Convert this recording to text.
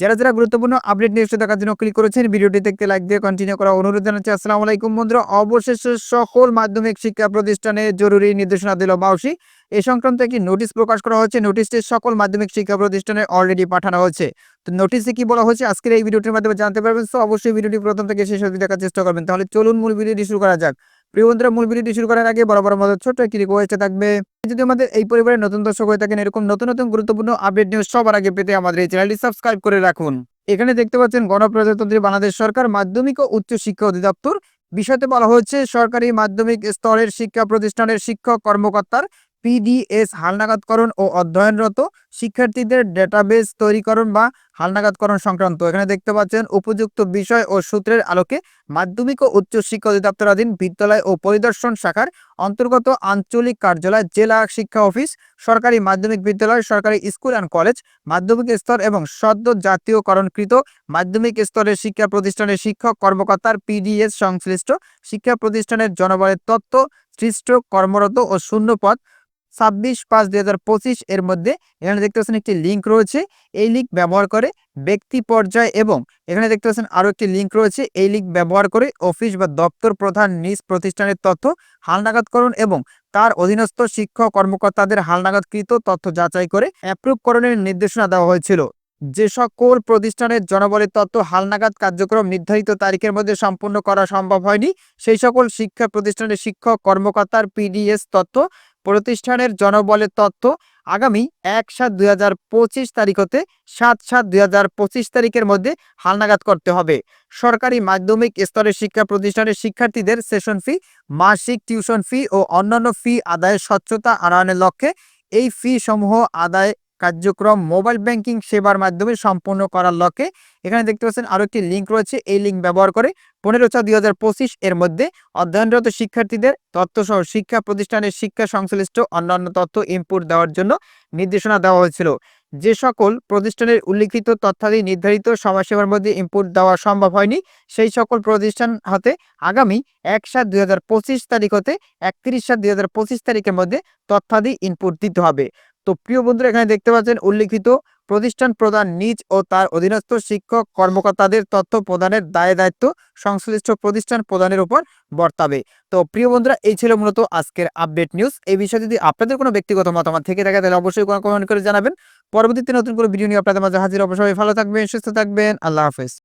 যারা যারা গুরুত্বপূর্ণ আপডেট নিউজ দেখার জন্য ক্লিক করেছেন, ভিডিওটি দেখতে লাইক দিয়ে কন্টিনিউ করা অনুরোধ জানাচ্ছি। আসসালামু আলাইকুম বন্ধুরা। অবশেষে সকল মাধ্যমিক শিক্ষা প্রতিষ্ঠানে জরুরি নির্দেশনা দিল বাউসি এ সংক্রান্ত একটি নোটিশ প্রকাশ করা হয়েছে। নোটিশটি সকল মাধ্যমিক শিক্ষা প্রতিষ্ঠানে অলরেডি পাঠানো হয়েছে। তো নোটিশে কি বলা হয়েছে? আজকের এই ভিডিওটির মাধ্যমে জানতে পারবেন। তো অবশ্যই ভিডিওটি প্রথম থেকে শেষ অবধি দেখার চেষ্টা করবেন। তাহলে চলুন মূল ভিডিওটি শুরু করা যাক। প্রিয় বন্ধুরা, মূল ভিডিওটি শুরু করার আগে বরাবর আমাদের ছোট্ট একটি রিকোয়েস্ট থাকবে। যদি আমাদের এই পরিবারের নতুন দর্শক হয়ে থাকেন, এরকম নতুন নতুন গুরুত্বপূর্ণ আপডেট নিউজ সবার আগে পেতে আমাদের এই চ্যানেলটি সাবস্ক্রাইব করে রাখুন। এখানে দেখতে পাচ্ছেন, গণপ্রজাতন্ত্রী বাংলাদেশ সরকার মাধ্যমিক ও উচ্চ শিক্ষা অধিদপ্তর। বিষয়তে বলা হয়েছে, সরকারি মাধ্যমিক স্তরের শিক্ষা প্রতিষ্ঠানের শিক্ষক কর্মকর্তার পিডিএস হালনাগাদকরণ ও অধ্যয়নরত শিক্ষার্থীদের ডেটাবেস তৈরিকরণ বা হালনাগাদকরণ সংক্রান্ত। এখানে দেখতে পাচ্ছেন, উপযুক্ত বিষয় ও সূত্রের আলোকে মাধ্যমিক ও উচ্চ শিক্ষা অধিদপ্তরাধীন বিদ্যালয় ও পরিদর্শন শাখার অন্তর্গত আঞ্চলিক কার্যালয়, জেলা শিক্ষা অফিস, সরকারি মাধ্যমিক বিদ্যালয়, সরকারি স্কুল অ্যান্ড কলেজ, মাধ্যমিক স্তর এবং সদ্য জাতীয়করণকৃত মাধ্যমিক স্তরের শিক্ষা প্রতিষ্ঠানের শিক্ষক কর্মকর্তার পিডিএস সংশ্লিষ্ট শিক্ষা প্রতিষ্ঠানের জনবলের তথ্য সৃষ্ট কর্মরত ও শূন্য পদ ছাব্বিশ পাঁচ দুই হাজার পঁচিশ এর মধ্যে এখানে দেখতে পাচ্ছেন একটি লিঙ্ক রয়েছে। এই লিঙ্ক ব্যবহার করে ব্যক্তি পর্যায়ে এবং এখানে দেখতে পাচ্ছেন আরও একটি লিঙ্ক রয়েছে। এই লিঙ্ক ব্যবহার করে অফিস বা দপ্তর প্রধান নিজ প্রতিষ্ঠানের তথ্য হালনাগাদকরণ এবং তার অধীনস্থ শিক্ষক কর্মকর্তাদের হালনাগাদকৃত তথ্য যাচাই করে অ্যাপ্রুভকরণের নির্দেশনা দেওয়া হয়েছিল। যে সকল প্রতিষ্ঠানের জনবলের তথ্য হালনাগাদ কার্যক্রম নির্ধারিত তারিখের মধ্যে সম্পূর্ণ করা সম্ভব হয়নি, সেই সকল শিক্ষা প্রতিষ্ঠানের শিক্ষক কর্মকর্তার পিডিএস তথ্য প্রতিষ্ঠানের জনবলের তথ্য আগামী এক সাত দুই হাজার পঁচিশ তারিখ হতে সাত সাত দুই হাজার পঁচিশ তারিখের মধ্যে হালনাগাদ করতে হবে। সরকারি মাধ্যমিক স্তরের শিক্ষা প্রতিষ্ঠানের শিক্ষার্থীদের সেশন ফি, মাসিক টিউশন ফি ও অন্যান্য ফি আদায়ের স্বচ্ছতা আনয়নের লক্ষ্যে এই ফি সমূহ আদায় কার্যক্রম মোবাইল ব্যাংকিং সেবার মাধ্যমে সম্পূর্ণ করার লক্ষ্যে। এখানে দেখতে পাচ্ছেন আরও একটি লিঙ্ক রয়েছে। এই লিঙ্ক ব্যবহার করে পনেরো ছয় দুই এর মধ্যে অধ্যয়নরত শিক্ষার্থীদের তথ্যসহ শিক্ষা প্রতিষ্ঠানের শিক্ষা সংশ্লিষ্ট অন্যান্য তথ্য ইনপুট দেওয়ার জন্য নির্দেশনা দেওয়া হয়েছিল। যে সকল প্রতিষ্ঠানের উল্লিখিত তথ্যাদি নির্ধারিত সমাজসেবার মধ্যে ইনপুট দেওয়া সম্ভব হয়নি, সেই সকল প্রতিষ্ঠান হাতে আগামী এক সাত দুই তারিখ হতে একত্রিশ সাত দুই তারিখের মধ্যে তথ্যাদি ইনপুট দিতে হবে। তো প্রিয় বন্ধুরা, এখানে দেখতে পাচ্ছেন উল্লিখিত প্রতিষ্ঠান প্রদান নিজ ও তার অধীনস্থ শিক্ষক কর্মকর্তাদের তথ্য প্রদানের দায় দায়িত্ব সংশ্লিষ্ট প্রতিষ্ঠান প্রদানের উপর বর্তাবে। তো প্রিয় বন্ধুরা, এই ছিল মূলত আজকের আপডেট নিউজ। এই বিষয়ে যদি আপনাদের কোনো ব্যক্তিগত মতামত থেকে থাকে, তাহলে অবশ্যই কমেন্ট করে জানাবেন। পরবর্তীতে নতুন কোনো ভিডিও নিয়ে আপনাদের মাঝে হাজির অবশ্যই ভালো থাকবেন, সুস্থ থাকবেন। আল্লাহ হাফেজ।